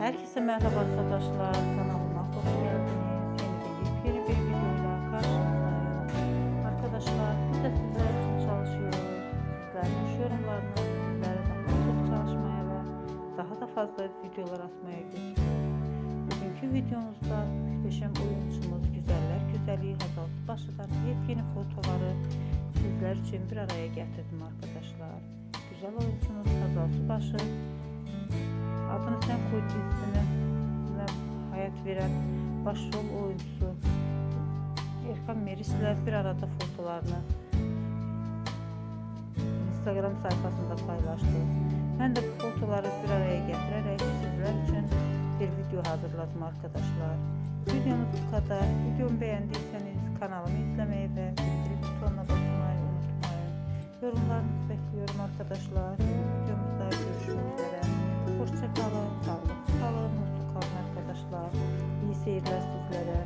Herkese merhaba arkadaşlar. Kanalıma hoş geldiniz. Yeni de yepyeni bir videoyla karşınızdayım. Arkadaşlar biz de sizler için çalışıyoruz. Sizlerin iş yorumlarını sizlere daha çok çalışmaya ve daha da fazla videolar atmaya götürüyoruz. Bugünkü videomuzda muhteşem oyuncumuz Güzeller Güzeli Hazal Başı'dan yepyeni fotoları sizler için bir araya getirdim arkadaşlar. Güzel oyuncumuz Hazal Başı Dizisine ne hayat veren başrol oyuncusu Erkan Meriçler bir arada fotolarını Instagram sayfasında paylaştı. Ben de bu fotoları bir araya getirerek sizler için bir video hazırladım arkadaşlar. Videomuz bu kadar. Videomu beğendiyseniz kanalımı izlemeyi ve bildirim butonuna basmayı unutmayın. Yorumlarınızı bekliyorum arkadaşlar. Videomuzda decirlo a sus ladrados.